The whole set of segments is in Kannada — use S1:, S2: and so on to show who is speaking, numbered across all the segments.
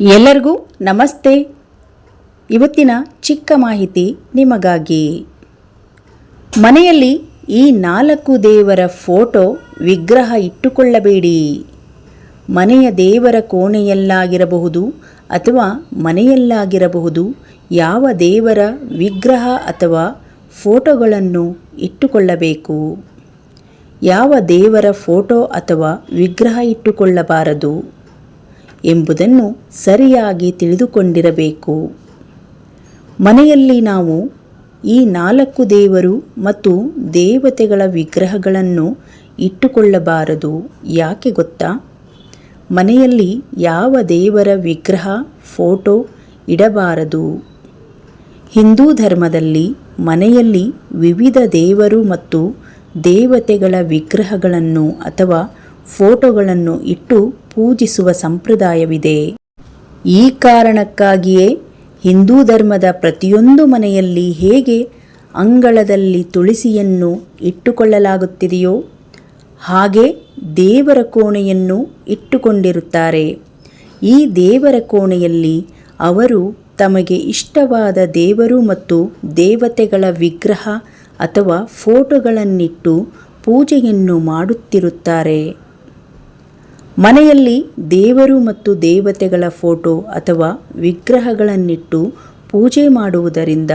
S1: ಎಲ್ಲರಿಗೂ ನಮಸ್ತೆ. ಇವತ್ತಿನ ಚಿಕ್ಕ ಮಾಹಿತಿ ನಿಮಗಾಗಿ. ಮನೆಯಲ್ಲಿ ಈ ನಾಲ್ಕು ದೇವರ ಫೋಟೋ ವಿಗ್ರಹ ಇಟ್ಟುಕೊಳ್ಳಬೇಡಿ. ಮನೆಯ ದೇವರ ಕೋಣೆಯಲ್ಲಾಗಿರಬಹುದು ಅಥವಾ ಮನೆಯಲ್ಲಾಗಿರಬಹುದು, ಯಾವ ದೇವರ ವಿಗ್ರಹ ಅಥವಾ ಫೋಟೋಗಳನ್ನು ಇಟ್ಟುಕೊಳ್ಳಬೇಕು. ಯಾವ ದೇವರ ಫೋಟೋ ಅಥವಾ ವಿಗ್ರಹ ಇಟ್ಟುಕೊಳ್ಳಬಾರದು? ಎಂಬುದನ್ನು ಸರಿಯಾಗಿ ತಿಳಿದುಕೊಂಡಿರಬೇಕು. ಮನೆಯಲ್ಲಿ ನಾವು ಈ ನಾಲ್ಕು ದೇವರು ಮತ್ತು ದೇವತೆಗಳ ವಿಗ್ರಹಗಳನ್ನು ಇಟ್ಟುಕೊಳ್ಳಬಾರದು. ಯಾಕೆ ಗೊತ್ತಾ? ಮನೆಯಲ್ಲಿ ಯಾವ ದೇವರ ವಿಗ್ರಹ, ಫೋಟೋ ಇಡಬಾರದು. ಹಿಂದೂ ಧರ್ಮದಲ್ಲಿ ಮನೆಯಲ್ಲಿ ವಿವಿಧ ದೇವರು ಮತ್ತು ದೇವತೆಗಳ ವಿಗ್ರಹಗಳನ್ನು ಅಥವಾ ಫೋಟೋಗಳನ್ನು ಇಟ್ಟು ಪೂಜಿಸುವ ಸಂಪ್ರದಾಯವಿದೆ. ಈ ಕಾರಣಕ್ಕಾಗಿಯೇ ಹಿಂದೂ ಧರ್ಮದ ಪ್ರತಿಯೊಂದು ಮನೆಯಲ್ಲಿ ಹೇಗೆ ಅಂಗಳದಲ್ಲಿ ತುಳಸಿಯನ್ನು ಇಟ್ಟುಕೊಳ್ಳಲಾಗುತ್ತಿದೆಯೋ, ಹಾಗೆ ದೇವರ ಕೋಣೆಯನ್ನು ಇಟ್ಟುಕೊಂಡಿರುತ್ತಾರೆ. ಈ ದೇವರ ಕೋಣೆಯಲ್ಲಿ ಅವರು ತಮಗೆ ಇಷ್ಟವಾದ ದೇವರು ಮತ್ತು ದೇವತೆಗಳ ವಿಗ್ರಹ ಅಥವಾ ಫೋಟೋಗಳನ್ನಿಟ್ಟು ಪೂಜೆಯನ್ನು ಮಾಡುತ್ತಿರುತ್ತಾರೆ. ಮನೆಯಲ್ಲಿ ದೇವರು ಮತ್ತು ದೇವತೆಗಳ ಫೋಟೋ ಅಥವಾ ವಿಗ್ರಹಗಳನ್ನಿಟ್ಟು ಪೂಜೆ ಮಾಡುವುದರಿಂದ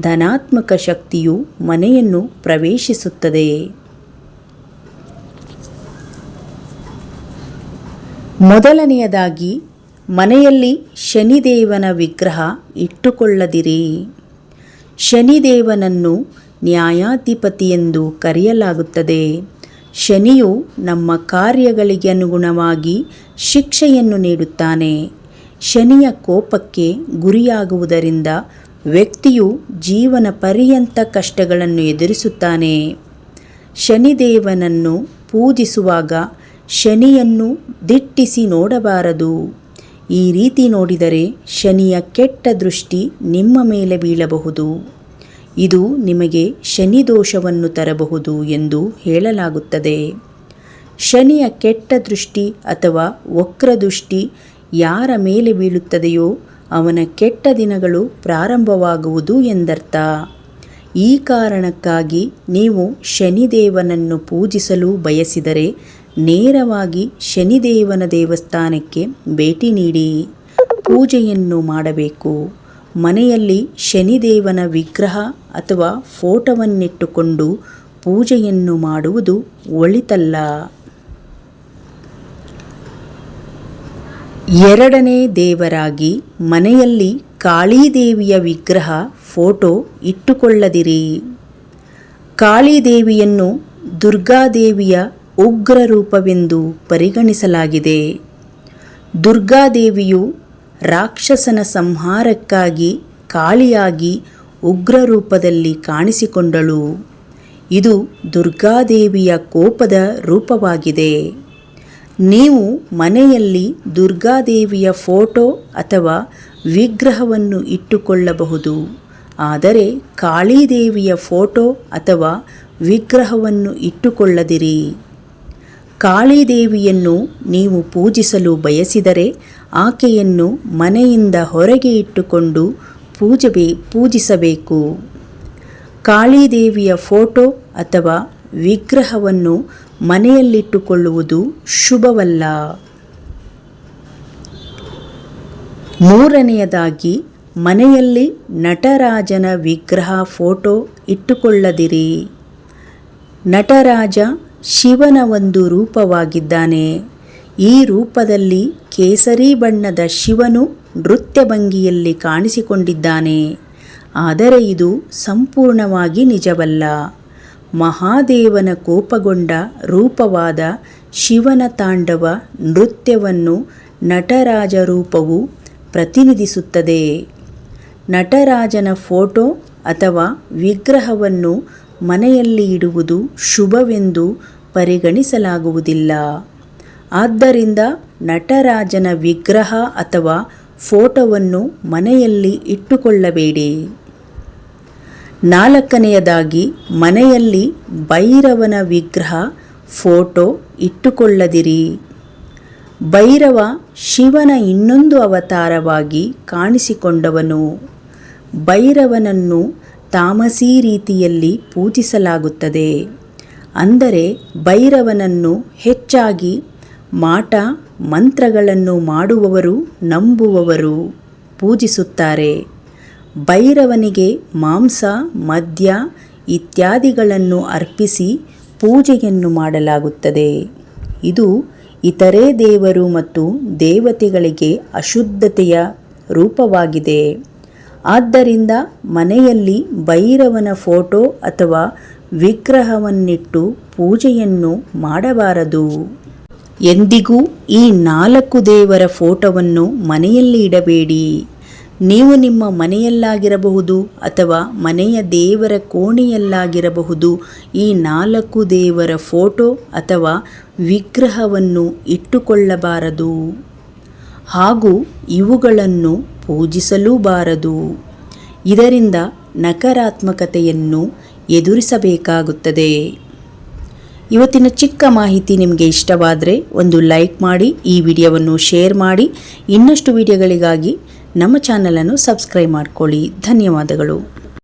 S1: ಧನಾತ್ಮಕ ಶಕ್ತಿಯು ಮನೆಯನ್ನು ಪ್ರವೇಶಿಸುತ್ತದೆ ಮೊದಲನೆಯದಾಗಿ, ಮನೆಯಲ್ಲಿ ಶನಿದೇವನ ವಿಗ್ರಹ ಇಟ್ಟುಕೊಳ್ಳದಿರಿ. ಶನಿದೇವನನ್ನು ನ್ಯಾಯಾಧಿಪತಿ ಎಂದು ಕರೆಯಲಾಗುತ್ತದೆ. ಶನಿಯು ನಮ್ಮ ಕಾರ್ಯಗಳಿಗೆ ಅನುಗುಣವಾಗಿ ಶಿಕ್ಷೆಯನ್ನು ನೀಡುತ್ತಾನೆ. ಶನಿಯ ಕೋಪಕ್ಕೆ ಗುರಿಯಾಗುವುದರಿಂದ ವ್ಯಕ್ತಿಯು ಜೀವನ ಪರ್ಯಂತ ಕಷ್ಟಗಳನ್ನು ಎದುರಿಸುತ್ತಾನೆ. ಶನಿದೇವನನ್ನು ಪೂಜಿಸುವಾಗ ಶನಿಯನ್ನು ದಿಟ್ಟಿಸಿ ನೋಡಬಾರದು. ಈ ರೀತಿ ನೋಡಿದರೆ ಶನಿಯ ಕೆಟ್ಟ ದೃಷ್ಟಿ ನಿಮ್ಮ ಮೇಲೆ ಬೀಳಬಹುದು. ಇದು ನಿಮಗೆ ಶನಿ ದೋಷವನ್ನು ತರಬಹುದು ಎಂದು ಹೇಳಲಾಗುತ್ತದೆ. ಶನಿಯ ಕೆಟ್ಟ ದೃಷ್ಟಿ ಅಥವಾ ವಕ್ರದೃಷ್ಟಿ ಯಾರ ಮೇಲೆ ಬೀಳುತ್ತದೆಯೋ ಅವನ ಕೆಟ್ಟ ದಿನಗಳು ಪ್ರಾರಂಭವಾಗುವುದು ಎಂದರ್ಥ. ಈ ಕಾರಣಕ್ಕಾಗಿ ನೀವು ಶನಿದೇವನನ್ನು ಪೂಜಿಸಲು ಬಯಸಿದರೆ ನೇರವಾಗಿ ಶನಿದೇವನ ದೇವಸ್ಥಾನಕ್ಕೆ ಭೇಟಿ ನೀಡಿ. ಪೂಜೆಯನ್ನು ಮಾಡಬೇಕು. ಮನೆಯಲ್ಲಿ ಶನಿದೇವನ ವಿಗ್ರಹ ಅಥವಾ ಫೋಟೋವನ್ನಿಟ್ಟುಕೊಂಡು ಪೂಜೆಯನ್ನು ಮಾಡುವುದು ಒಳಿತಲ್ಲ. ಎರಡನೇ ದೇವರಾಗಿ ಮನೆಯಲ್ಲಿ ಕಾಳಿದೇವಿಯ ವಿಗ್ರಹ, ಫೋಟೋ ಇಟ್ಟುಕೊಳ್ಳದಿರಿ. ಕಾಳಿದೇವಿಯನ್ನು ದುರ್ಗಾದೇವಿಯ ಉಗ್ರ ರೂಪವೆಂದು ಪರಿಗಣಿಸಲಾಗಿದೆ. ದುರ್ಗಾದೇವಿಯು ರಾಕ್ಷಸನ ಸಂಹಾರಕ್ಕಾಗಿ ಕಾಳಿಯಾಗಿ ಉಗ್ರ ರೂಪದಲ್ಲಿ ಕಾಣಿಸಿಕೊಂಡಳು. ಇದು ದುರ್ಗಾದೇವಿಯ ಕೋಪದ ರೂಪವಾಗಿದೆ. ನೀವು ಮನೆಯಲ್ಲಿ ದುರ್ಗಾದೇವಿಯ ಫೋಟೋ ಅಥವಾ ವಿಗ್ರಹವನ್ನು ಇಟ್ಟುಕೊಳ್ಳಬಹುದು. ಆದರೆ ಕಾಳಿದೇವಿಯ ಫೋಟೋ ಅಥವಾ ವಿಗ್ರಹವನ್ನು ಇಟ್ಟುಕೊಳ್ಳದಿರಿ. ಕಾಳಿದೇವಿಯನ್ನು ನೀವು ಪೂಜಿಸಲು ಬಯಸಿದರೆ ಆಕೆಯನ್ನು ಮನೆಯಿಂದ ಹೊರಗೆ ಇಟ್ಟುಕೊಂಡು ಪೂಜಬೇ, ಪೂಜಿಸಬೇಕು. ಕಾಳಿದೇವಿಯ ಫೋಟೋ ಅಥವಾ ವಿಗ್ರಹವನ್ನು ಮನೆಯಲ್ಲಿಟ್ಟುಕೊಳ್ಳುವುದು ಶುಭವಲ್ಲ. ಮೂರನೆಯದಾಗಿ, ಮನೆಯಲ್ಲಿ ನಟರಾಜನ ವಿಗ್ರಹ ಫೋಟೋ ಇಟ್ಟುಕೊಳ್ಳದಿರಿ. ನಟರಾಜ ಶಿವನ ಒಂದು ರೂಪವಾಗಿದ್ದಾನೆ. ಈ ರೂಪದಲ್ಲಿ ಕೇಸರಿ ಬಣ್ಣದ ಶಿವನು ನೃತ್ಯ ಭಂಗಿಯಲ್ಲಿ ಕಾಣಿಸಿಕೊಂಡಿದ್ದಾನೆ. ಆದರೆ ಇದು ಸಂಪೂರ್ಣವಾಗಿ ನಿಜವಲ್ಲ. ಮಹಾದೇವನ ಕೋಪಗೊಂಡ ರೂಪವಾದ ಶಿವನ ತಾಂಡವ ನೃತ್ಯವನ್ನು ನಟರಾಜ ರೂಪವು ಪ್ರತಿನಿಧಿಸುತ್ತದೆ. ನಟರಾಜನ ಫೋಟೋ ಅಥವಾ ವಿಗ್ರಹವನ್ನು ಮನೆಯಲ್ಲಿ ಇಡುವುದು ಶುಭವೆಂದು ಪರಿಗಣಿಸಲಾಗುವುದಿಲ್ಲ. ಆದ್ದರಿಂದ ನಟರಾಜನ ವಿಗ್ರಹ ಅಥವಾ ಫೋಟೋವನ್ನು ಮನೆಯಲ್ಲಿ ಇಟ್ಟುಕೊಳ್ಳಬೇಡಿ. ನಾಲ್ಕನೆಯದಾಗಿ, ಮನೆಯಲ್ಲಿ ಭೈರವನ ವಿಗ್ರಹ, ಫೋಟೋ ಇಟ್ಟುಕೊಳ್ಳದಿರಿ. ಭೈರವ ಶಿವನ ಇನ್ನೊಂದು ಅವತಾರವಾಗಿ ಕಾಣಿಸಿಕೊಂಡವನು. ಭೈರವನನ್ನು ತಾಮಸಿ ರೀತಿಯಲ್ಲಿ ಪೂಜಿಸಲಾಗುತ್ತದೆ. ಅಂದರೆ ಭೈರವನನ್ನು ಹೆಚ್ಚಾಗಿ ಮಾಟ ಮಂತ್ರಗಳನ್ನು ಮಾಡುವವರು ನಂಬುವವರು ಪೂಜಿಸುತ್ತಾರೆ. ಭೈರವನಿಗೆ ಮಾಂಸ, ಮದ್ಯ ಇತ್ಯಾದಿಗಳನ್ನು ಅರ್ಪಿಸಿ ಪೂಜೆಯನ್ನು ಮಾಡಲಾಗುತ್ತದೆ. ಇದು ಇತರೆ ದೇವರು ಮತ್ತು ದೇವತೆಗಳಿಗೆ ಅಶುದ್ಧತೆಯ ರೂಪವಾಗಿದೆ. ಆದ್ದರಿಂದ ಮನೆಯಲ್ಲಿ ಭೈರವನ ಫೋಟೋ ಅಥವಾ ವಿಗ್ರಹವನ್ನಿಟ್ಟು ಪೂಜೆಯನ್ನು ಮಾಡಬಾರದು. ಎಂದಿಗೂ ಈ ನಾಲ್ಕು ದೇವರ ಫೋಟೋವನ್ನು ಮನೆಯಲ್ಲಿ ಇಡಬೇಡಿ. ನೀವು ನಿಮ್ಮ ಮನೆಯಲ್ಲಾಗಿರಬಹುದು ಅಥವಾ ಮನೆಯ ದೇವರ ಕೋಣೆಯಲ್ಲಾಗಿರಬಹುದು ಈ ನಾಲ್ಕು ದೇವರ ಫೋಟೋ ಅಥವಾ ವಿಗ್ರಹವನ್ನು ಇಟ್ಟುಕೊಳ್ಳಬಾರದು. ಹಾಗೂ ಇವುಗಳನ್ನು ಪೂಜಿಸಲೂಬಾರದು. ಇದರಿಂದ ನಕಾರಾತ್ಮಕತೆಯನ್ನು ಎದುರಿಸಬೇಕಾಗುತ್ತದೆ. ಇವತ್ತಿನ ಚಿಕ್ಕ ಮಾಹಿತಿ ನಿಮಗೆ ಇಷ್ಟವಾದರೆ ಒಂದು ಲೈಕ್ ಮಾಡಿ, ಈ ವಿಡಿಯೋವನ್ನು ಶೇರ್ ಮಾಡಿ. ಇನ್ನಷ್ಟು ವಿಡಿಯೋಗಳಿಗಾಗಿ ನಮ್ಮ ಚಾನಲನ್ನು ಸಬ್ಸ್ಕ್ರೈಬ್ ಮಾಡಿಕೊಳ್ಳಿ. ಧನ್ಯವಾದಗಳು.